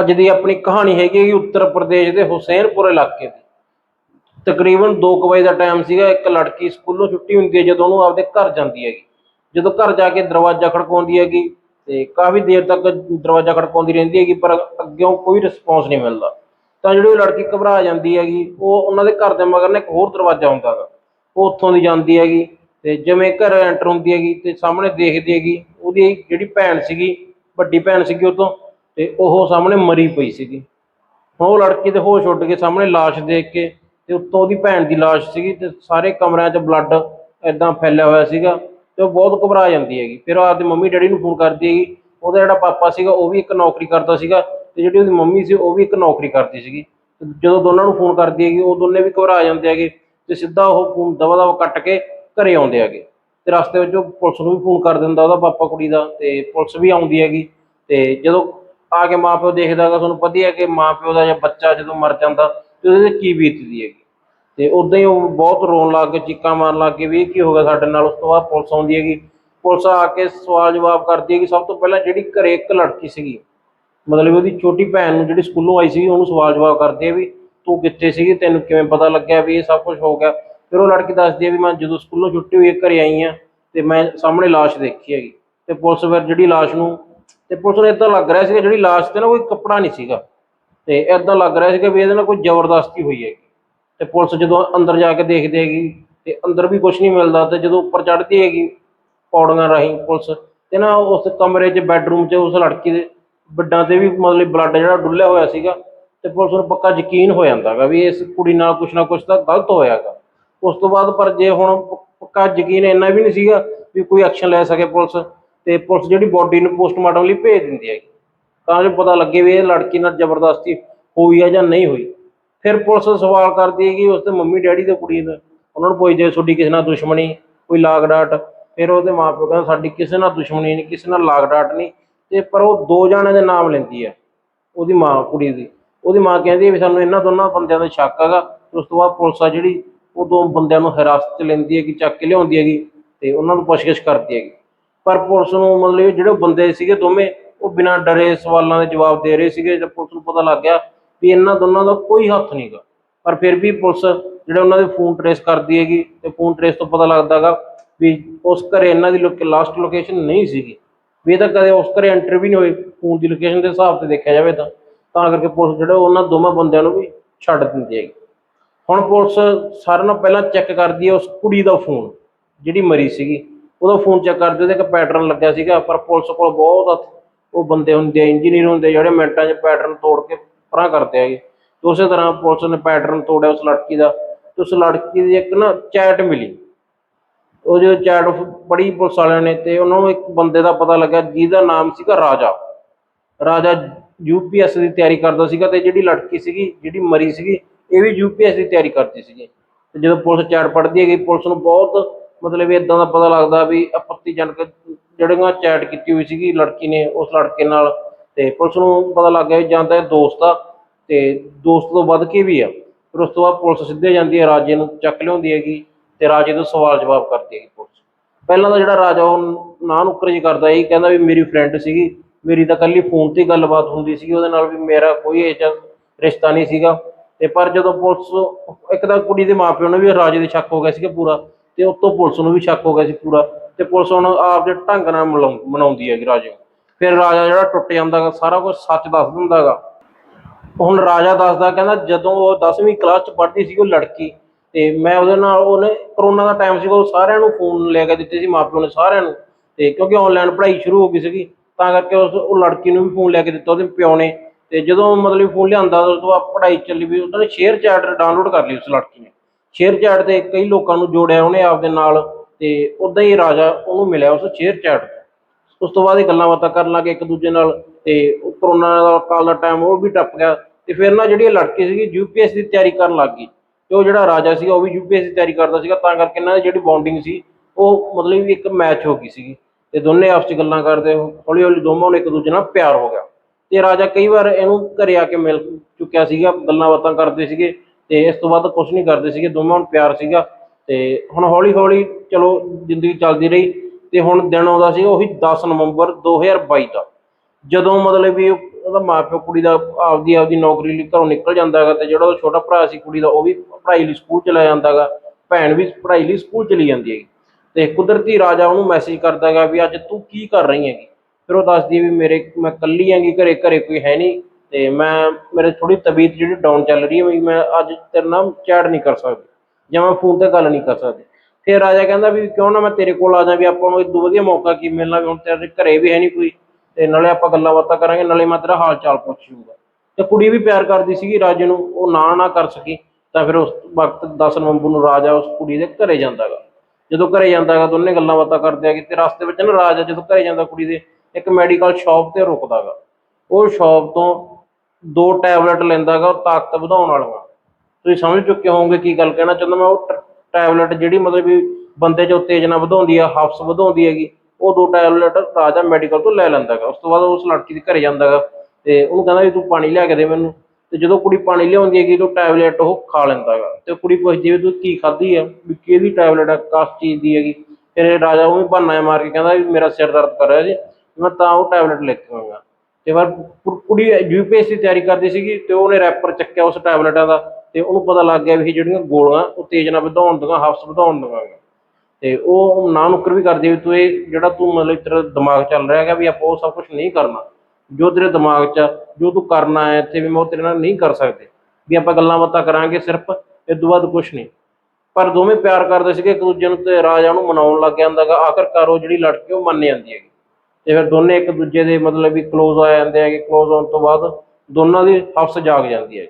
ਅੱਜ ਦੀ ਆਪਣੀ ਕਹਾਣੀ ਹੈਗੀ ਹੈ ਉੱਤਰ ਪ੍ਰਦੇਸ਼ ਦੇ ਹੁਸੈਨਪੁਰ ਇਲਾਕੇ ਦੀ। ਤਕਰੀਬਨ 2 ਵਜੇ ਦਾ ਟਾਈਮ ਸੀਗਾ, ਇੱਕ ਲੜਕੀ ਸਕੂਲੋਂ ਛੁੱਟੀ ਹੁੰਦੀ ਹੈ, ਜਦੋਂ ਉਹਨੂੰ ਆਪਦੇ ਘਰ ਜਾਂਦੀ ਹੈਗੀ। ਜਦੋਂ ਘਰ ਜਾ ਕੇ ਦਰਵਾਜ਼ਾ ਖੜਕਾਉਂਦੀ ਹੈਗੀ ਤੇ ਕਾਫੀ ਦੇਰ ਤੱਕ ਦਰਵਾਜ਼ਾ ਖੜਕਾਉਂਦੀ ਰਹਿੰਦੀ ਹੈਗੀ, ਪਰ ਅੱਗਿਓਂ ਕੋਈ ਰਿਸਪੌਂਸ ਨਹੀਂ ਮਿਲਦਾ। ਤਾਂ ਜਿਹੜੀ ਉਹ ਲੜਕੀ ਘਬਰਾ ਜਾਂਦੀ ਹੈਗੀ, ਉਹ ਉਹਨਾਂ ਦੇ ਘਰ ਦੇ ਮਗਰ ਨਾ ਇੱਕ ਹੋਰ ਦਰਵਾਜ਼ਾ ਹੁੰਦਾ ਹੈਗਾ। ਉਹ ਉੱਥੋਂ ਦੀ ਜਾਂਦੀ ਹੈਗੀ ਤੇ ਜਿਵੇਂ ਘਰ ਐਂਟਰ ਹੁੰਦੀ ਹੈਗੀ ਤੇ ਸਾਹਮਣੇ ਦੇਖਦੀ ਹੈਗੀ, ਉਹਦੀ ਜਿਹੜੀ ਭੈਣ ਸੀਗੀ, ਵੱਡੀ ਭੈਣ ਸੀਗੀ ਉਹ ਤੋਂ ਤੇ ਉਹ ਸਾਹਮਣੇ ਮਰੀ ਪਈ ਸੀਗੀ। ਹੁਣ ਉਹ ਲੜਕੀ ਤੇ ਹੋਸ਼ ਉੱਡ ਕੇ ਸਾਹਮਣੇ ਲਾਸ਼ ਦੇਖ ਕੇ ਤੇ ਉੱਤੋਂ ਉਹਦੀ ਭੈਣ ਦੀ ਲਾਸ਼ ਸੀਗੀ ਤੇ ਸਾਰੇ ਕਮਰਿਆਂ 'ਚ ਬਲੱਡ ਐਦਾਂ ਫੈਲਿਆ ਹੋਇਆ ਸੀਗਾ ਤੇ ਉਹ ਬਹੁਤ ਘਬਰਾ ਜਾਂਦੀ ਹੈਗੀ। ਫਿਰ ਉਹ ਆਪਦੇ ਮੰਮੀ ਡੈਡੀ ਨੂੰ ਫੋਨ ਕਰਦੀ ਹੈਗੀ। ਉਹਦਾ ਜਿਹੜਾ ਪਾਪਾ ਸੀਗਾ ਉਹ ਵੀ ਇੱਕ ਨੌਕਰੀ ਕਰਦਾ ਸੀਗਾ ਤੇ ਜਿਹੜੀ ਉਹਦੀ ਮੰਮੀ ਸੀ ਉਹ ਵੀ ਇੱਕ ਨੌਕਰੀ ਕਰਦੀ ਸੀਗੀ। ਤੇ ਜਦੋਂ ਦੋਨਾਂ ਨੂੰ ਫੋਨ ਕਰਦੀ ਹੈਗੀ, ਉਹ ਦੋਨੇ ਵੀ ਘਬਰਾ ਜਾਂਦੇ ਹੈਗੇ ਤੇ ਸਿੱਧਾ ਉਹ ਫੋਨ ਦਵਾ ਦਵਾ ਕੱਟ ਕੇ ਘਰੇ ਆਉਂਦੇ ਹੈਗੇ। ਤੇ ਰਸਤੇ ਵਿੱਚ ਪੁਲਿਸ ਨੂੰ ਵੀ ਫੋਨ ਕਰ ਦਿੰਦਾ ਉਹਦਾ ਪਾਪਾ ਕੁੜੀ ਦਾ ਤੇ ਪੁਲਿਸ ਵੀ ਆਉਂਦੀ ਹੈਗੀ। ਤੇ ਜਦੋਂ ਆ ਕੇ ਮਾਪਿਓ ਦੇਖਦਾ ਹੈਗਾ ਤੁਹਾਨੂੰ ਪਤਾ ਹੀ ਹੈ ਕਿ ਮਾਪਿਓ ਦਾ ਜਾਂ ਬੱਚਾ ਜਦੋਂ ਮਰ ਜਾਂਦਾ ਤੇ ਉਹਦੇ ਤੇ ਕੀ ਬੀਤਦੀ ਹੈਗੀ। ਤੇ ਉਦਾਂ ਹੀ ਉਹ ਬਹੁਤ ਰੋਣ ਲੱਗ ਗਏ ਚੀਕਾਂ ਮਾਰਨ ਲੱਗ ਗਏ ਵੀ ਇਹ ਕੀ ਹੋ ਗਿਆ ਸਾਡੇ ਨਾਲ ਉਸ ਤੋਂ ਬਾਅਦ ਪੁਲਿਸ ਆਉਂਦੀ ਹੈਗੀ। ਪੁਲਿਸ ਆ ਕੇ ਸਵਾਲ ਜਵਾਬ ਕਰਦੀ ਹੈਗੀ। ਸਭ ਤੋਂ ਪਹਿਲਾਂ ਜਿਹੜੀ ਘਰੇ ਇੱਕ ਲੜਕੀ ਸੀਗੀ ਮਤਲਬ ਉਹਦੀ ਛੋਟੀ ਭੈਣ ਨੂੰ ਜਿਹੜੀ ਸਕੂਲੋਂ ਆਈ ਸੀਗੀ ਉਹਨੂੰ ਸਵਾਲ ਜਵਾਬ ਕਰਦੀ ਹੈ ਵੀ ਤੂੰ ਕਿੱਥੇ ਸੀਗੀ ਤੈਨੂੰ ਕਿਵੇਂ ਪਤਾ ਲੱਗਿਆ ਵੀ ਇਹ ਸਭ ਕੁਝ ਹੋ ਗਿਆ। ਫਿਰ ਉਹ ਲੜਕੀ ਦੱਸਦੀ ਹੈ ਵੀ ਮੈਂ ਜਦੋਂ ਸਕੂਲੋਂ ਛੁੱਟੀ ਹੋਈ ਹੈ, ਘਰੇ ਆਈ ਆ ਤੇ ਮੈਂ ਸਾਹਮਣੇ ਲਾਸ਼ ਦੇਖੀ ਹੈਗੀ। ਤੇ ਪੁਲਿਸ ਫਿਰ ਜਿਹੜੀ ਲਾਸ਼ ਨੂੰ ਤੇ ਪੁਲਿਸ ਨੂੰ ਇਦਾਂ ਲੱਗ ਰਿਹਾ ਸੀਗਾ ਜਿਹੜੀ ਲਾਸ਼ ਤੇ ਨਾ ਕੋਈ ਕੱਪੜਾ ਨਹੀਂ ਸੀਗਾ। ਤੇ ਇਦਾਂ ਲੱਗ ਰਿਹਾ ਸੀਗਾ ਵੀ ਇਹਦੇ ਨਾਲ ਕੋਈ ਜ਼ਬਰਦਸਤੀ ਹੋਈ ਹੈਗੀ। ਤੇ ਪੁਲਿਸ ਜਦੋਂ ਅੰਦਰ ਜਾ ਕੇ ਦੇਖਦੀ ਹੈਗੀ ਤੇ ਅੰਦਰ ਵੀ ਕੁਝ ਨਹੀਂ ਮਿਲਦਾ ਤੇ ਜਦੋਂ ਉੱਪਰ ਚੜ੍ਹਦੀ ਹੈਗੀ ਪੌੜੀਆਂ ਰਾਹੀਂ ਪੁਲਿਸ ਤੇ ਨਾ ਉਸ ਕਮਰੇ 'ਚ ਬੈੱਡਰੂਮ 'ਚ ਉਸ ਲੜਕੀ ਦੇ ਵੱਡਾਂ ਤੇ ਵੀ ਮਤਲਬ ਬਲੱਡ ਜਿਹੜਾ ਡੁੱਲਿਆ ਹੋਇਆ ਸੀਗਾ ਤੇ ਪੁਲਿਸ ਨੂੰ ਪੱਕਾ ਯਕੀਨ ਹੋ ਜਾਂਦਾ ਹੈਗਾ ਵੀ ਇਸ ਕੁੜੀ ਨਾਲ ਕੁਛ ਨਾ ਕੁਛ ਤਾਂ ਗਲਤ ਹੋਇਆਗਾ ਉਸ ਤੋਂ ਬਾਅਦ ਪਰ ਜੇ ਹੁਣ ਪੱਕਾ ਯਕੀਨ ਇੰਨਾ ਵੀ ਨਹੀਂ ਸੀਗਾ ਵੀ ਕੋਈ ਐਕਸ਼ਨ ਲੈ ਸਕੇ ਪੁਲਿਸ ਤੇ ਪੁਲਿਸ ਜਿਹੜੀ ਬੋਡੀ ਨੂੰ ਪੋਸਟਮਾਰਟਮ ਲਈ ਭੇਜ ਦਿੰਦੀ ਹੈਗੀ। ਤਾਂ ਜੋ ਪਤਾ ਲੱਗੇ ਵੀ ਇਹ ਲੜਕੀ ਨਾਲ ਜ਼ਬਰਦਸਤੀ ਹੋਈ ਹੈ ਜਾਂ ਨਹੀਂ ਹੋਈ। ਫਿਰ ਪੁਲਿਸ ਸਵਾਲ ਕਰਦੀ ਹੈ ਕਿ ਉਸਦੇ ਮੰਮੀ ਡੈਡੀ ਦੇ ਕੁੜੀ ਦਾ। ਉਹਨਾਂ ਨੂੰ ਪੁੱਛਦੇ ਤੁਹਾਡੀ ਕਿਸੇ ਨਾਲ ਦੁਸ਼ਮਣੀ, ਕੋਈ ਲਾਗਡਾਟ ਫਿਰ ਉਹਦੇ ਮਾਪਿਓ ਕਹਿੰਦੇ, ਸਾਡੀ ਕਿਸੇ ਨਾਲ ਦੁਸ਼ਮਣੀ ਨਹੀਂ, ਕਿਸੇ ਨਾਲ ਲਾਗਡਾਟ ਨਹੀਂ। ਤੇ ਪਰ ਉਹ ਦੋ ਜਣਿਆਂ ਦੇ ਨਾਮ ਲੈਂਦੀ ਹੈ ਉਹਦੀ ਮਾਂ, ਕੁੜੀ ਦੀ। ਉਹਦੀ ਮਾਂ ਕਹਿੰਦੀ ਹੈ ਵੀ ਸਾਨੂੰ ਇਹਨਾਂ ਦੋਨਾਂ ਬੰਦਿਆਂ ਦਾ ਸ਼ੱਕ ਹੈਗਾ। ਉਸ ਤੋਂ ਬਾਅਦ ਪੁਲਿਸ ਆ ਜਿਹੜੀ, ਉਹ ਦੋ ਬੰਦਿਆਂ ਨੂੰ ਹਿਰਾਸਤ 'ਚ ਲੈਂਦੀ ਹੈ ਕਿ ਚੱਕ ਕੇ ਲਿਆਉਂਦੀ ਹੈਗੀ ਤੇ ਉਹਨਾਂ ਨੂੰ ਪੁੱਛਗਿੱਛ ਕਰਦੀ ਹੈਗੀ। ਪਰ ਪੁਲਿਸ ਨੂੰ ਮਤਲਬ ਜਿਹੜੇ ਬੰਦੇ ਸੀਗੇ ਦੋਵੇਂ, ਉਹ ਬਿਨਾਂ ਡਰੇ ਸਵਾਲਾਂ ਦੇ ਜਵਾਬ ਦੇ ਰਹੇ ਸੀਗੇ ਤੇ ਪੁਲਿਸ ਨੂੰ ਪਤਾ ਲੱਗ ਗਿਆ ਵੀ ਇਹਨਾਂ ਦੋਨਾਂ ਦਾ ਕੋਈ ਹੱਥ ਨਹੀਂਗਾ ਪਰ ਫਿਰ ਵੀ ਪੁਲਿਸ ਜਿਹੜੇ ਉਹਨਾਂ ਦੇ ਫੋਨ ਟਰੇਸ ਕਰਦੀ ਹੈਗੀ ਤੇ ਫੋਨ ਟਰੇਸ ਤੋਂ ਪਤਾ ਲੱਗਦਾਗਾ ਵੀ ਉਸ ਘਰੇ ਇਹਨਾਂ ਦੀ ਲਾਸਟ ਲੋਕੇਸ਼ਨ ਨਹੀਂ ਸੀਗੀ। ਵੀ ਇਹ ਤਾਂ ਕਦੇ ਉਸ ਘਰੇ ਐਂਟਰ ਵੀ ਨਹੀਂ ਹੋਈ, ਫੋਨ ਦੀ ਲੋਕੇਸ਼ਨ ਦੇ ਹਿਸਾਬ ਤੇ ਦੇਖਿਆ ਜਾਵੇ ਤਾਂ। ਤਾਂ ਕਰਕੇ ਪੁਲਿਸ ਜਿਹੜਾ ਉਹਨਾਂ ਦੋਵਾਂ ਬੰਦਿਆਂ ਨੂੰ ਵੀ ਛੱਡ ਦਿੰਦੀ ਹੈਗੀ। ਹੁਣ ਪੁਲਿਸ ਸਾਰਿਆਂ ਨਾਲੋਂ ਪਹਿਲਾਂ ਚੈੱਕ ਕਰਦੀ ਹੈ ਉਸ ਕੁੜੀ ਦਾ ਫੋਨ, ਜਿਹੜੀ ਮਰੀ ਸੀਗੀ। ਉਹਦਾ ਫੋਨ ਚੈੱਕ ਕਰਦੇ ਉਹਦੇ ਇੱਕ ਪੈਟਰਨ ਲੱਗਿਆ ਸੀਗਾ, ਪਰ ਪੁਲਿਸ ਕੋਲ ਬਹੁਤ ਉਹ ਬੰਦੇ ਹੁੰਦੇ ਆ ਇੰਜੀਨੀਅਰ ਹੁੰਦੇ ਜਿਹੜੇ ਮਿੰਟਾਂ 'ਚ ਪੈਟਰਨ ਤੋੜ ਕੇ ਪਰਾਂ ਕਰਦੇ ਹੈਗੇ। ਤੇ ਉਸੇ ਤਰ੍ਹਾਂ ਪੁਲਿਸ ਨੇ ਪੈਟਰਨ ਤੋੜਿਆ ਉਸ ਲੜਕੀ ਦਾ, ਤੇ ਉਸ ਲੜਕੀ ਦੀ ਇੱਕ ਨਾ ਚੈਟ ਮਿਲੀ। ਉਹ ਜੋ ਚੈਟ ਪੜੀ ਪੁਲਿਸ ਵਾਲਿਆਂ ਨੇ ਤੇ ਉਹਨਾਂ ਨੂੰ ਇੱਕ ਬੰਦੇ ਦਾ ਪਤਾ ਲੱਗਾ ਜਿਹਦਾ ਨਾਮ ਸੀਗਾ ਰਾਜਾ। ਰਾਜਾ ਯੂਪੀਐਸ ਦੀ ਤਿਆਰੀ ਕਰਦਾ ਸੀਗਾ ਤੇ ਜਿਹੜੀ ਲੜਕੀ ਸੀਗੀ, ਜਿਹੜੀ ਮਰੀ ਸੀਗੀ, ਇਹ ਵੀ ਯੂਪੀਐਸ ਦੀ ਤਿਆਰੀ ਕਰਦੀ ਸੀਗੀ। ਤੇ ਜਦੋਂ ਪੁਲਿਸ ਚੈਟ ਪੜ੍ਹਦੀ ਹੈਗੀ, ਪੁਲਿਸ ਨੂੰ ਬਹੁਤ ਮਤਲਬ ਇਦਾਂ ਦਾ ਪਤਾ ਲੱਗਦਾ ਵੀ ਆਪੱਤੀਜਨਕ ਜਿਹੜੀਆਂ ਚੈਟ ਕੀਤੀ ਹੋਈ ਸੀਗੀ ਲੜਕੀ ਨੇ, ਉਸ ਲੜਕੇ ਨਾਲ ਤੇ ਪੁਲਿਸ ਨੂੰ ਪਤਾ ਲੱਗ ਗਿਆ ਵੀ ਜਾਂ ਇਹ ਦੋਸਤ ਆ ਤੇ ਦੋਸਤ ਤੋਂ ਵੱਧ ਕੇ ਵੀ ਆ। ਫਿਰ ਉਸ ਤੋਂ ਬਾਅਦ ਪੁਲਿਸ ਸਿੱਧੇ ਜਾਂਦੀ ਹੈ, ਰਾਜੇ ਨੂੰ ਚੱਕ ਲਿਆਉਂਦੀ ਹੈਗੀ ਤੇ ਰਾਜੇ ਤੋਂ ਸਵਾਲ ਜਵਾਬ ਕਰਦੀ ਹੈਗੀ ਪੁਲਿਸ। ਪਹਿਲਾਂ ਤਾਂ ਜਿਹੜਾ ਰਾਜਾ ਉਹ ਨਾਂ ਨੁੱਕਰ ਜੀ ਕਰਦਾ ਇਹ ਕਹਿੰਦਾ ਵੀ ਮੇਰੀ ਫਰੈਂਡ ਸੀਗੀ, ਮੇਰੀ ਤਾਂ ਕੱਲੀ ਫੋਨ ਤੇ ਗੱਲਬਾਤ ਹੁੰਦੀ ਸੀ ਉਹਦੇ ਨਾਲ ਵੀ ਮੇਰਾ ਕੋਈ ਇਹ ਜਿਹਾ ਰਿਸ਼ਤਾ ਨਹੀਂ ਸੀਗਾ। ਤੇ ਪਰ ਜਦੋਂ ਪੁਲਿਸ ਇੱਕ ਤਾਂ ਕੁੜੀ ਦੇ ਮਾਪਿਆਂ ਨੂੰ ਵੀ ਰਾਜੇ ਦੇ ਸ਼ੱਕ ਹੋ ਗਿਆ ਸੀਗਾ ਪੂਰਾ ਤੇ ਉਤੋਂ ਪੁਲਿਸ ਨੂੰ ਵੀ ਸ਼ੱਕ ਹੋ ਗਿਆ ਸੀ ਪੂਰਾ ਤੇ ਪੁਲਿਸ ਹੁਣ ਆਪਦੇ ਢੰਗ ਨਾਲ ਮਿਲਾਉਂ- ਮਨਾਉਂਦੀ ਹੈਗੀ ਰਾਜੇ ਨੂੰ। ਫਿਰ ਰਾਜਾ ਜਿਹੜਾ ਟੁੱਟ ਜਾਂਦਾ ਗਾ ਸਾਰਾ ਕੁਝ ਸੱਚ ਦੱਸ ਦਿੰਦਾ ਗਾ ਹੁਣ ਰਾਜਾ ਦੱਸਦਾ, ਕਹਿੰਦਾ ਜਦੋਂ ਉਹ 10ਵੀਂ ਕਲਾਸ ਚ ਪੜ੍ਹਦੀ ਸੀ ਉਹ ਲੜਕੀ, ਤੇ ਮੈਂ ਉਹਦੇ ਨਾਲ, ਉਹਨੇ ਕਰੋਨਾ ਦਾ ਟਾਈਮ ਸੀਗਾ, ਉਹ ਸਾਰਿਆਂ ਨੂੰ ਫੋਨ ਲੈ ਕੇ ਦਿੱਤੇ ਸੀ ਮਾਪਿਆਂ ਨੇ ਸਾਰਿਆਂ ਨੂੰ। ਤੇ ਕਿਉਂਕਿ ਆਨਲਾਈਨ ਪੜ੍ਹਾਈ ਸ਼ੁਰੂ ਹੋ ਗਈ ਸੀਗੀ, ਤਾਂ ਕਰਕੇ ਉਸ, ਉਹ ਲੜਕੀ ਨੂੰ ਵੀ ਫੋਨ ਲੈ ਕੇ ਦਿੱਤਾ ਉਹਦੇ ਪਿਓ ਨੇ। ਤੇ ਜਦੋਂ ਮਤਲਬ ਫੋਨ ਲਿਆਂਦਾ, ਉਸ ਤੋਂ ਬਾਅਦ ਪੜ੍ਹਾਈ ਚੱਲੀ ਵੀ, ਉਹਨਾਂ ਨੇ ਸ਼ੇਅਰ ਚੈਟ ਡਾਊਨਲੋਡ ਕਰ ਲਈ ਉਸ ਲੜਕੀ ਨੇ। ਸ਼ੇਅਰ ਚੈਟ ਤੇ ਕਈ ਲੋਕਾਂ ਨੂੰ ਜੋੜਿਆ ਉਹਨੇ ਆਪਦੇ ਨਾਲ ਤੇ ਉਦਾਂ ਹੀ ਰਾਜਾ ਉਹਨੂੰ ਮਿਲਿਆ ਉਸ ਸ਼ੇਅਰ ਚੈਟ ਉਸ ਤੋਂ ਬਾਅਦ ਇਹ ਗੱਲਾਂ ਬਾਤਾਂ ਕਰਨ ਲੱਗੇ ਇੱਕ ਦੂਜੇ ਨਾਲ ਤੇ ਕਰੋਨਾ ਦਾ ਕਾਲ ਦਾ ਟਾਈਮ ਉਹ ਵੀ ਟੱਪ ਗਿਆ ਤੇ ਫਿਰ ਨਾ ਜਿਹੜੀ ਇਹ ਲੜਕੀ ਸੀਗੀ ਯੂਪੀਐਸ ਦੀ ਤਿਆਰੀ ਕਰਨ ਲੱਗ ਗਈ ਤੇ ਉਹ ਜਿਹੜਾ ਰਾਜਾ ਸੀਗਾ ਉਹ ਵੀ ਯੂਪੀਐਸ ਦੀ ਤਿਆਰੀ ਕਰਦਾ ਸੀਗਾ, ਤਾਂ ਕਰਕੇ ਇਹਨਾਂ ਦੀ ਜਿਹੜੀ ਬੌਂਡਿੰਗ ਸੀ ਉਹ ਮਤਲਬ ਇੱਕ ਮੈਚ ਹੋ ਗਈ ਸੀਗੀ ਤੇ ਦੋਨੇ ਆਪਸ ਚ ਗੱਲਾਂ ਕਰਦੇ ਹੌਲੀ ਹੌਲੀ ਦੋਵਾਂ ਨੂੰ ਇੱਕ ਦੂਜੇ ਨਾਲ ਪਿਆਰ ਹੋ ਗਿਆ ਤੇ ਰਾਜਾ ਕਈ ਵਾਰ ਇਹਨੂੰ ਘਰੇ ਆ ਕੇ ਮਿਲ ਚੁੱਕਿਆ ਸੀਗਾ, ਗੱਲਾਂ ਬਾਤਾਂ ਕਰਦੇ ਸੀਗੇ ਤੇ ਇਸ ਤੋਂ ਬਾਅਦ ਕੁਝ ਨਹੀਂ ਕਰਦੇ ਸੀਗੇ, ਦੋਵਾਂ ਨੂੰ ਪਿਆਰ ਸੀਗਾ ਤੇ ਹੁਣ ਹੌਲੀ ਹੌਲੀ ਚਲੋ ਜ਼ਿੰਦਗੀ ਚੱਲਦੀ ਰਹੀ ਤੇ ਹੁਣ ਦਿਨ ਆਉਂਦਾ ਸੀ ਉਹੀ 10 ਨਵੰਬਰ 2022 ਦਾ। ਜਦੋਂ ਮਤਲਬ ਵੀ ਉਹ ਉਹਦਾ ਮਾਪਿਓ ਕੁੜੀ ਦਾ ਆਪਦੀ ਆਪਦੀ ਨੌਕਰੀ ਲਈ ਘਰੋਂ ਨਿਕਲ ਜਾਂਦਾ ਹੈਗਾ ਤੇ ਜਿਹੜਾ ਉਹਦਾ ਛੋਟਾ ਭਰਾ ਸੀ ਕੁੜੀ ਦਾ, ਉਹ ਵੀ ਪੜ੍ਹਾਈ ਲਈ ਸਕੂਲ ਚਲਾ ਜਾਂਦਾ ਹੈਗਾ, ਭੈਣ ਵੀ ਪੜ੍ਹਾਈ ਲਈ ਸਕੂਲ ਚਲੀ ਜਾਂਦੀ ਹੈਗੀ। ਤੇ ਕੁਦਰਤੀ ਰਾਜਾ ਉਹਨੂੰ ਮੈਸੇਜ ਕਰਦਾ ਹੈਗਾ ਵੀ ਅੱਜ ਤੂੰ ਕੀ ਕਰ ਰਹੀ ਹੈਗੀ? ਫਿਰ ਉਹ ਦੱਸਦੀ ਹੈ ਵੀ ਮੇਰੇ, ਮੈਂ ਇਕੱਲੀ ਹੈਗੀ, ਘਰੇ ਘਰੇ ਕੋਈ ਹੈ ਨਹੀਂ। ਤੇ ਮੈਂ, ਮੇਰੇ ਥੋੜੀ ਤਬੀਅਤ ਜਿਹੜੀ ਡਾਊਨ ਚੱਲ ਰਹੀ ਹੈ ਵੀ ਮੈਂ ਅੱਜ ਤੇਰੇ ਨਾਲ ਚੈਟ ਨਹੀਂ ਕਰ ਸਕਦੀ ਜਾਂ ਮੈਂ ਫੋਨ ਤੇ ਗੱਲ ਨਹੀਂ ਕਰ ਸਕਦੀ। ਫਿਰ ਰਾਜਾ ਕਹਿੰਦਾ ਵੀ ਕਿਉਂ ਨਾ ਮੈਂ ਤੇਰੇ ਕੋਲ ਆ ਜਾ ਵੀ ਆਪਾਂ ਨੂੰ ਇਦੋਂ ਵਧੀਆ ਮੌਕਾ ਕੀ ਮਿਲਣਾ ਵੀ ਹੁਣ ਤੇਰੇ ਘਰੇ ਵੀ ਹੈ ਨਹੀਂ ਕੋਈ ਤੇ ਨਾਲੇ ਆਪਾਂ ਗੱਲਾਂ ਬਾਤਾਂ ਕਰਾਂਗੇ, ਨਾਲੇ ਮੈਂ ਤੇਰਾ ਹਾਲ ਚਾਲ ਪੁੱਛੂੰਗਾ ਤੇ ਕੁੜੀ ਵੀ ਪਿਆਰ ਕਰਦੀ ਸੀਗੀ, ਰਾਜੇ ਨੂੰ ਉਹ ਨਾ ਨਾ ਕਰ ਸਕੀ ਤਾਂ ਫਿਰ ਉਸ ਵਕਤ 10 ਨਵੰਬਰ ਨੂੰ ਰਾਜਾ ਉਸ ਕੁੜੀ ਦੇ ਘਰੇ ਜਾਂਦਾਗਾ। ਜਦੋਂ ਘਰੇ ਜਾਂਦਾਗਾ ਦੋਨੇ ਗੱਲਾਂ ਬਾਤਾਂ ਕਰਦੇ ਆ ਕਿ ਤੇ ਰਸਤੇ ਵਿੱਚ ਨਾ ਰਾਜਾ ਜਦੋਂ ਘਰੇ ਜਾਂਦਾ ਕੁੜੀ ਦੇ, ਇੱਕ ਮੈਡੀਕਲ ਸ਼ਾਪ ਤੇ ਰੁਕਦਾਗਾ। ਉਹ ਸ਼ਾਪ ਤੋਂ ਦੋ ਟੈਬਲੇਟ ਲੈਂਦਾਗਾ ਉਹ ਤਾਕਤ ਵਧਾਉਣ ਵਾਲੀਆਂ। ਤੁਸੀਂ ਸਮਝ ਚੁੱਕੇ ਹੋਵੋਗੇ ਕੀ ਗੱਲ ਕਹਿਣਾ ਚਾਹੁੰਦਾ ਮੈਂ, ਉਹ ਟੈਬਲੇਟ ਜਿਹੜੀ ਮਤਲਬ ਵੀ ਬੰਦੇ 'ਚ ਉਤੇਜਨਾ ਵਧਾਉਂਦੀ ਆ, ਹਫਸ ਵਧਾਉਂਦੀ ਹੈਗੀ, ਉਹ ਦੋ ਟੈਬਲੇਟ ਰਾਜਾ ਮੈਡੀਕਲ ਤੋਂ ਲੈ ਲੈਂਦਾ ਹੈਗਾ। ਉਸ ਤੋਂ ਬਾਅਦ ਉਸ ਲੜਕੀ ਦੇ ਘਰੇ ਜਾਂਦਾ ਹੈਗਾ ਤੇ ਉਹ ਕਹਿੰਦਾ ਵੀ ਤੂੰ ਪਾਣੀ ਲਿਆ ਕੇ ਦੇ ਮੈਨੂੰ। ਤੇ ਜਦੋਂ ਕੁੜੀ ਪਾਣੀ ਲਿਆਉਂਦੀ ਹੈਗੀ, ਤਾਂ ਟੈਬਲੇਟ ਉਹ ਖਾ ਲੈਂਦਾ ਹੈਗਾ। ਤੇ ਕੁੜੀ ਪੁੱਛਦੀ ਵੀ ਤੂੰ ਕੀ ਖਾਧੀ ਆ? ਵੀ ਕਿਹਦੀ ਟੈਬਲੇਟ ਆ? ਕਾਸ ਚੀਜ਼ ਦੀ ਹੈਗੀ? ਫਿਰ ਰਾਜਾ ਉਹ ਵੀ ਬਹਾਨਾ ਮਾਰ ਕੇ ਕਹਿੰਦਾ ਵੀ ਮੇਰਾ ਸਿਰ ਦਰਦ ਕਰ ਰਿਹਾ ਜੀ। ਮੈਂ ਤਾਂ ਉਹ ਟੈਬਲੇਟ ਲੈ ਕੇ ਆਉਂਗਾ। ਤੇ ਫਿਰ ਕੁ- ਕੁੜੀ ਯੂਪੀਐਸਸੀ ਦੀ ਤਿਆਰੀ ਕਰਦੀ ਸੀਗੀ ਤੇ ਉਹਨੇ ਰੈਪਰ ਚੱਕਿਆ ਉਸ ਟੈਬਲੇਟਾਂ ਦਾ ਤੇ ਉਹਨੂੰ ਪਤਾ ਲੱਗ ਗਿਆ ਵੀ ਇਹ ਜਿਹੜੀਆਂ ਗੋਲੀਆਂ ਉਹ ਤੇਜ਼ ਨਾਲ ਵਧਾਉਣ ਦੀਆਂ ਹਫਸ ਵਧਾਉਣ ਦੀਆਂ। ਗਾ। ਤੇ ਉਹ ਨਾ ਨੁੱਕਰ ਵੀ ਕਰਦੀ ਵੀ ਤੂੰ ਇਹ ਜਿਹੜਾ ਤੂੰ ਮਤਲਬ ਤੇਰਾ ਦਿਮਾਗ ਚੱਲ ਰਿਹਾ ਹੈਗਾ ਵੀ ਆਪਾਂ ਉਹ ਸਭ ਕੁਝ ਨਹੀਂ ਕਰਨਾ। ਜੋ ਤੇਰੇ ਦਿਮਾਗ 'ਚ ਆ, ਜੋ ਤੂੰ ਕਰਨਾ ਹੈ ਇੱਥੇ ਵੀ ਮੈਂ ਉਹ ਤੇਰੇ ਨਾਲ ਨਹੀਂ ਕਰ ਸਕਦੇ। ਵੀ ਆਪਾਂ ਗੱਲਾਂ ਬਾਤਾਂ ਕਰਾਂਗੇ ਸਿਰਫ ਇਹ ਤੋਂ ਬਾਅਦ ਕੁਝ ਨਹੀਂ। ਪਰ ਦੋਵੇਂ ਪਿਆਰ ਕਰਦੇ ਸੀਗੇ ਇੱਕ ਦੂਜੇ ਨੂੰ ਤੇ ਰਾਜਾ ਨੂੰ ਮਨਾਉਣ ਲੱਗ ਜਾਂਦਾ ਗਾ ਆਖਰਕਾਰ ਉਹ ਜਿਹੜੀ ਲੜਕੀ ਉਹ ਮੰਨ ਜਾਂਦੀ ਹੈਗੀ। ਤੇ ਫਿਰ ਦੋਨੇ ਇੱਕ ਦੂਜੇ ਦੇ ਮਤਲਬ ਵੀ ਕਲੋਜ਼ ਆ ਜਾਂਦੇ ਹੈਗੇ ਕਲੋਜ਼ ਹੋਣ ਤੋਂ ਬਾਅਦ ਦੋਨਾਂ ਦੀ ਹਫਸ ਜਾਗ ਜਾਂਦੀ ਹੈ।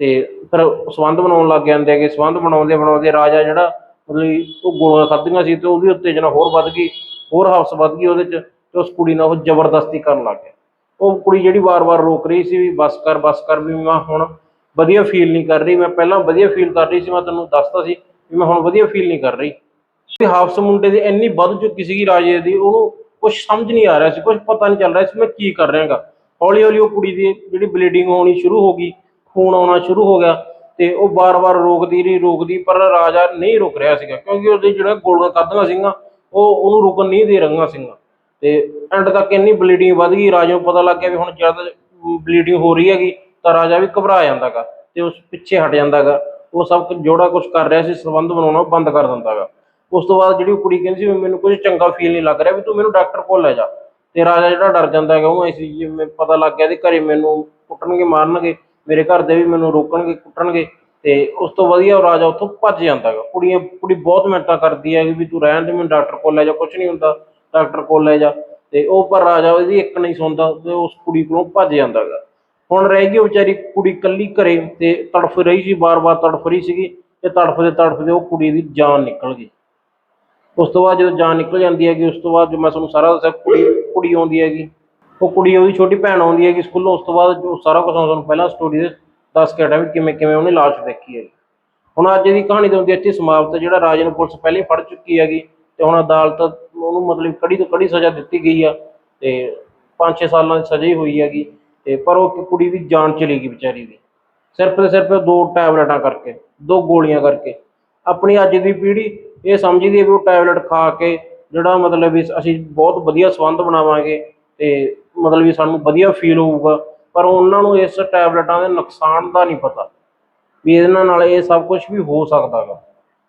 ਤੇ ਫਿਰ ਸੰਬੰਧ ਬਣਾਉਣ ਲੱਗ ਜਾਂਦੇ ਹੈਗੇ ਸੰਬੰਧ ਬਣਾਉਂਦੇ ਬਣਾਉਂਦੇ ਰਾਜਾ ਜਿਹੜਾ ਮਤਲਬ ਵੀ ਉਹ ਗੋਲੀਆਂ ਖਾਧੀਆਂ ਸੀ ਤੇ ਉਹਦੀ ਉਤੇਜਨਾ ਹੋਰ ਵੱਧ ਗਈ, ਹੋਰ ਹਫਸ ਵੱਧ ਗਈ ਉਹਦੇ ਚ ਤੇ ਉਸ ਕੁੜੀ ਨਾਲ ਉਹ ਜ਼ਬਰਦਸਤੀ ਕਰਨ ਲੱਗ ਗਿਆ। ਉਹ ਕੁੜੀ ਜਿਹੜੀ ਵਾਰ-ਵਾਰ ਰੋਕ ਰਹੀ ਸੀ ਵੀ ਬਸ ਕਰ ਬਸ ਕਰ ਵੀ ਮੈਂ ਹੁਣ ਵਧੀਆ ਫੀਲ ਨਹੀਂ ਕਰ ਰਹੀ, ਮੈਂ ਪਹਿਲਾਂ ਵਧੀਆ ਫੀਲ ਕਰ ਰਹੀ ਸੀ, ਮੈਂ ਤੈਨੂੰ ਦੱਸਤਾ ਸੀ ਵੀ ਮੈਂ ਹੁਣ ਵਧੀਆ ਫੀਲ ਨਹੀਂ ਕਰ ਰਹੀ। ਤੇ ਹਾਫਸ ਮੁੰਡੇ ਦੀ ਇੰਨੀ ਵੱਧ ਚੁੱਕੀ ਸੀਗੀ ਰਾਜੇ ਦੀ, ਉਹ ਕੁਝ ਸਮਝ ਨਹੀਂ ਆ ਰਿਹਾ ਸੀ ਕੁਝ ਪਤਾ ਨਹੀਂ ਚੱਲ ਰਿਹਾ ਸੀ, ਮੈਂ ਕੀ ਕਰ ਰਿਹਾਗਾ ਹੌਲੀ ਹੌਲੀ ਉਹ ਕੁੜੀ ਦੀ ਜਿਹੜੀ ਬਲੀਡਿੰਗ ਹੋਣੀ ਸ਼ੁਰੂ ਹੋ ਗਈ, ਖੂਨ ਆਉਣਾ ਸ਼ੁਰੂ ਹੋ ਗਿਆ ਤੇ ਉਹ ਬਾਰ-ਬਾਰ ਰੋਕਦੀ ਰਹੀ, ਰੋਕਦੀ, ਪਰ ਰਾਜਾ ਨਹੀਂ ਰੁਕ ਰਿਹਾ ਸੀਗਾ, ਕਿਉਂਕਿ ਉਹਦੇ ਜਿਹੜਾ ਗੋਲੀਆਂ ਕੱਢੀਆਂ ਸੀਗਾ ਉਹ ਉਹਨੂੰ ਰੁਕਣ ਨਹੀਂ ਦੇ ਰਹੀਆਂ ਸੀਗਾ ਤੇ ਐਂਡ ਤੱਕ ਇੰਨੀ ਬਲੀਡਿੰਗ ਵੱਧ ਗਈ, ਰਾਜੇ ਨੂੰ ਪਤਾ ਲੱਗ ਗਿਆ ਵੀ ਹੁਣ ਜਦ ਬਲੀਡਿੰਗ ਹੋ ਰਹੀ ਹੈਗੀ, ਤਾਂ ਰਾਜਾ ਵੀ ਘਬਰਾ ਜਾਂਦਾਗਾ ਤੇ ਉਸ ਪਿੱਛੇ ਹਟ ਜਾਂਦਾਗਾ। ਉਹ ਸਭ ਜੋੜਾ ਕੁਝ ਕਰ ਰਿਹਾ ਸੀ, ਸੰਬੰਧ ਬਣਾਉਣਾ ਬੰਦ ਕਰ ਦਿੰਦਾਗਾ। ਉਸ ਤੋਂ ਬਾਅਦ ਜਿਹੜੀ ਉਹ ਕੁੜੀ ਕਹਿੰਦੀ ਸੀ ਵੀ ਮੈਨੂੰ ਕੁਝ ਚੰਗਾ ਫੀਲ ਨਹੀਂ ਲੱਗ ਰਿਹਾ ਵੀ ਤੂੰ ਮੈਨੂੰ ਡਾਕਟਰ ਕੋਲ ਲੈ ਜਾ। ਤੇ ਰਾਜਾ ਜਿਹੜਾ ਡਰ ਜਾਂਦਾ ਹੈਗਾ ਉਹਨੂੰ ਐਸੀ ਜਿਵੇਂ ਪਤਾ ਲੱਗ ਗਿਆ ਤੇ ਘਰੇ ਮੈਨੂੰ ਕੁੱਟਣਗੇ, ਮਾਰਨਗੇ, ਮੇਰੇ ਘਰ ਦੇ ਵੀ ਮੈਨੂੰ ਰੋਕਣਗੇ, ਕੁੱਟਣਗੇ। ਤੇ ਉਸ ਤੋਂ ਵਧੀਆ ਉਹ ਰਾਜਾ ਉੱਥੋਂ ਭੱਜ ਜਾਂਦਾ ਹੈਗਾ। ਕੁੜੀਆਂ, ਕੁੜੀ ਬਹੁਤ ਮਿਹਨਤਾਂ ਕਰਦੀ ਹੈ ਵੀ ਤੂੰ ਰਹਿਣ ਦੇ, ਮੈਨੂੰ ਡਾਕਟਰ ਕੋਲ ਲੈ ਜਾ ਕੁਝ ਨਹੀਂ ਹੁੰਦਾ ਡਾਕਟਰ ਕੋਲ ਲੈ ਜਾ। ਤੇ ਉਹ ਪਰ ਰਾਜਾ ਉਹਦੀ ਇੱਕ ਨਹੀਂ ਸੁਣਦਾ ਤੇ ਉਸ ਕੁੜੀ ਕੋਲੋਂ ਭੱਜ ਜਾਂਦਾ ਹੈਗਾ। ਹੁਣ ਰਹਿ ਗਈ ਉਹ ਵਿਚਾਰੀ ਕੁੜੀ ਇਕੱਲੀ ਘਰੇ ਤੇ ਤੜਫ ਰਹੀ ਸੀ ਬਾਰ-ਬਾਰ ਤੜਫ ਰਹੀ ਸੀਗੀ ਤੇ ਤੜਫਦੇ ਤੜਫਦੇ ਉਹ ਕੁੜੀ ਦੀ ਜਾਨ ਨਿਕਲ ਗਈ। ਉਸ ਤੋਂ ਬਾਅਦ ਜਦੋਂ ਜਾਨ ਨਿਕਲ ਜਾਂਦੀ ਹੈਗੀ, ਉਸ ਤੋਂ ਬਾਅਦ ਜੋ ਮੈਂ ਤੁਹਾਨੂੰ ਸਾਰਾ ਦੱਸਿਆ, ਕੁੜੀ ਕੁੜੀ ਆਉਂਦੀ ਹੈਗੀ। ਉਹ ਕੁੜੀ ਉਹਦੀ ਛੋਟੀ ਭੈਣ ਆਉਂਦੀ ਹੈਗੀ ਸਕੂਲੋਂ, ਉਸ ਤੋਂ ਬਾਅਦ ਜੋ ਸਾਰਾ ਕੁਝ ਤੁਹਾਨੂੰ ਪਹਿਲਾਂ ਸਟੋਰੀ ਦੇ ਦੱਸ ਕੇ ਹਟਿਆ ਵੀ ਕਿਵੇਂ ਕਿਵੇਂ ਉਹਨੇ ਲਾਸ਼ ਦੇਖੀ ਹੈਗੀ। ਹੁਣ ਅੱਜ ਦੀ ਕਹਾਣੀ ਦੇ ਹੁੰਦੀ ਇੱਥੇ ਸਮਾਪਤ, ਜਿਹੜਾ ਰਾਜੇ ਨੂੰ ਪੁਲਿਸ ਪਹਿਲੇ ਫੜ ਚੁੱਕੀ ਹੈਗੀ ਤੇ ਹੁਣ ਅਦਾਲਤ ਉਹਨੂੰ ਮਤਲਬ ਕੜੀ ਤੋਂ ਕੜੀ ਸਜ਼ਾ ਦਿੱਤੀ ਗਈ ਆ ਤੇ 5-6 ਸਾਲਾਂ ਦੀ ਸਜ਼ਾ ਹੀ ਹੋਈ ਹੈਗੀ ਤੇ ਪਰ ਉਹ ਇੱਕ ਕੁੜੀ ਵੀ ਜਾਨ ਚਲੀ ਗਈ ਵਿਚਾਰੀ ਦੀ। ਸਿਰਫ ਤੇ ਸਿਰਫ ਦੋ ਟੈਬਲੇਟਾਂ ਕਰਕੇ, ਦੋ ਗੋਲੀਆਂ ਕਰਕੇ। ਆਪਣੀ ਅੱਜ ਦੀ ਪੀੜ੍ਹੀ ਇਹ ਸਮਝਦੀ ਹੈ ਵੀ ਉਹ ਟੈਬਲੇਟ ਖਾ ਕੇ ਜਿਹੜਾ ਮਤਲਬ ਵੀ ਅਸੀਂ ਬਹੁਤ ਵਧੀਆ ਸੰਬੰਧ ਬਣਾਵਾਂਗੇ ਤੇ ਮਤਲਬ ਵੀ ਸਾਨੂੰ ਵਧੀਆ ਫੀਲ ਹੋਊਗਾ, ਪਰ ਉਹਨਾਂ ਨੂੰ ਇਸ ਟੈਬਲੇਟਾਂ ਦੇ ਨੁਕਸਾਨ ਦਾ ਨਹੀਂ ਪਤਾ ਵੀ ਇਹਨਾਂ ਨਾਲ ਇਹ ਸਭ ਕੁਝ ਵੀ ਹੋ ਸਕਦਾ ਗਾ।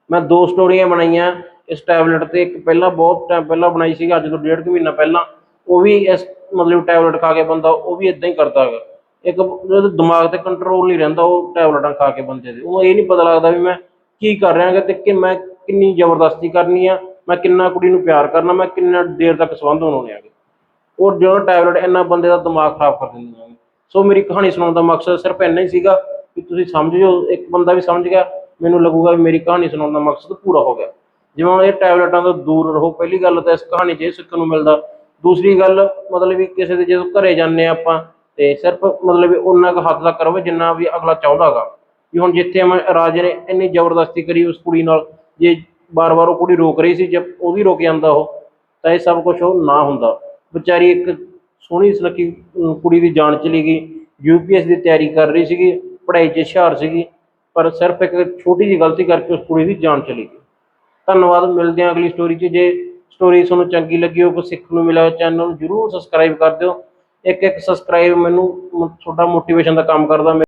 ਮੈਂ ਦੋ ਸਟੋਰੀਆਂ ਬਣਾਈਆਂ, ਇਸ ਟੈਬਲੇਟ ਤੇ ਇੱਕ ਪਹਿਲਾਂ ਬਹੁਤ ਟਾਈਮ ਪਹਿਲਾਂ ਬਣਾਈ ਸੀਗੀ, ਅੱਜ ਤੋਂ ਡੇਢ ਕੁ ਮਹੀਨਾ ਪਹਿਲਾਂ, ਉਹ ਵੀ ਇਸ ਮਤਲਬ ਟੈਬਲੇਟ ਖਾ ਕੇ ਬੰਦਾ ਉਹ ਵੀ ਇਦਾਂ ਹੀ ਕਰਦਾ ਹੈਗਾ ਇੱਕ ਉਹਦੇ ਦਿਮਾਗ ਤੇ ਕੰਟਰੋਲ ਨਹੀਂ ਰਹਿੰਦਾ ਉਹ ਟੈਬਲੇਟਾਂ ਖਾ ਕੇ ਬੰਦੇ ਦੇ, ਉਹ ਇਹ ਨਹੀਂ ਪਤਾ ਲੱਗਦਾ ਵੀ ਮੈਂ ਕੀ ਕਰ ਰਿਹਾ ਗਾ ਤੇ ਕਿ ਮੈਂ ਕਿੰਨੀ ਜ਼ਬਰਦਸਤੀ ਕਰਨੀ ਆ, ਮੈਂ ਕਿੰਨਾ ਕੁੜੀ ਨੂੰ ਪਿਆਰ ਕਰਨਾ, ਮੈਂ ਕਿੰਨਾ ਦੇਰ ਤੱਕ ਸੰਬੰਧ ਬਣਾਉਣੇ ਆਗੇ ਉਹ ਜਿਹੜਾ ਟੈਬਲੇਟ ਇੰਨਾ ਬੰਦੇ ਦਾ ਦਿਮਾਗ ਖਰਾਬ ਕਰ ਦਿੰਦੀਆਂ ਨੇ ਸੋ ਮੇਰੀ ਕਹਾਣੀ ਸੁਣਾਉਣ ਦਾ ਮਕਸਦ ਸਿਰਫ ਇੰਨਾ ਹੀ ਸੀਗਾ ਕਿ ਤੁਸੀਂ ਸਮਝ ਜਾਓ ਇੱਕ ਬੰਦਾ ਵੀ ਸਮਝ ਗਿਆ, ਮੈਨੂੰ ਲੱਗੂਗਾ ਵੀ ਮੇਰੀ ਕਹਾਣੀ ਸੁਣਾਉਣ ਦਾ ਮਕਸਦ ਪੂਰਾ ਹੋ ਗਿਆ। ਜਿਵੇਂ ਇਹ ਟੈਬਲੇਟਾਂ ਤੋਂ ਦੂਰ ਰਹੋ, ਪਹਿਲੀ ਗੱਲ ਤਾਂ ਇਸ ਕਹਾਣੀ 'ਚ ਇਹ ਸਿੱਖਣ ਨੂੰ ਮਿਲਦਾ। ਦੂਸਰੀ ਗੱਲ, ਮਤਲਬ ਵੀ ਕਿਸੇ ਦੇ ਜਦੋਂ ਘਰੇ ਜਾਂਦੇ ਹਾਂ ਆਪਾਂ, ਤੇ ਸਿਰਫ ਮਤਲਬ ਵੀ ਉਹਨਾਂ ਕੁ ਹੱਦ ਤੱਕ ਕਰੋ ਜਿੰਨਾ ਵੀ ਅਗਲਾ ਚਾਹੁੰਦਾਗਾ। ਵੀ ਹੁਣ ਜਿੱਥੇ ਮੈਂ ਰਾਜੇ ਨੇ ਇੰਨੀ ਜ਼ਬਰਦਸਤੀ ਕਰੀ ਉਸ ਕੁੜੀ ਨਾਲ ਜੇ ਬਾਰ-ਬਾਰ ਉਹ ਕੁੜੀ ਰੋਕ ਰਹੀ ਸੀ, ਜੇ ਉਹ ਵੀ ਰੋਕ ਜਾਂਦਾ ਉਹ, ਤਾਂ ਇਹ ਸਭ ਕੁਝ ਉਹ ਨਾ ਹੁੰਦਾ। ਵਿਚਾਰੀ ਇੱਕ ਸੋਹਣੀ ਸੁਨੱਖੀ ਕੁੜੀ ਦੀ ਜਾਨ ਚਲੀ ਗਈ। ਯੂਪੀਐਸ ਦੀ ਤਿਆਰੀ ਕਰ ਰਹੀ ਸੀਗੀ, ਪੜ੍ਹਾਈ 'ਚ ਹੁਸ਼ਿਆਰ ਸੀਗੀ, ਪਰ ਸਿਰਫ ਇੱਕ ਛੋਟੀ ਜਿਹੀ ਗਲਤੀ ਕਰਕੇ ਉਸ ਕੁੜੀ ਦੀ ਜਾਨ ਚਲੀ ਗਈ। ਧੰਨਵਾਦ, ਮਿਲਦੇ ਹਾਂ ਅਗਲੀ ਸਟੋਰੀ 'ਚ। ਜੇ ਸਟੋਰੀ ਤੁਹਾਨੂੰ ਚੰਗੀ ਲੱਗੀ ਹੋ ਕੁਝ ਸਿੱਖਣ ਨੂੰ ਮਿਲਿਆ ਚੈਨਲ ਨੂੰ ਜਰੂਰ ਸਬਸਕ੍ਰਾਈਬ ਕਰ ਦਿਓ। ਇੱਕ ਇੱਕ ਸਬਸਕ੍ਰਾਈਬ ਮੈਨੂੰ, ਤੁਹਾਡਾ ਮੋਟੀਵੇਸ਼ਨ ਦਾ ਕੰਮ ਕਰਦਾ।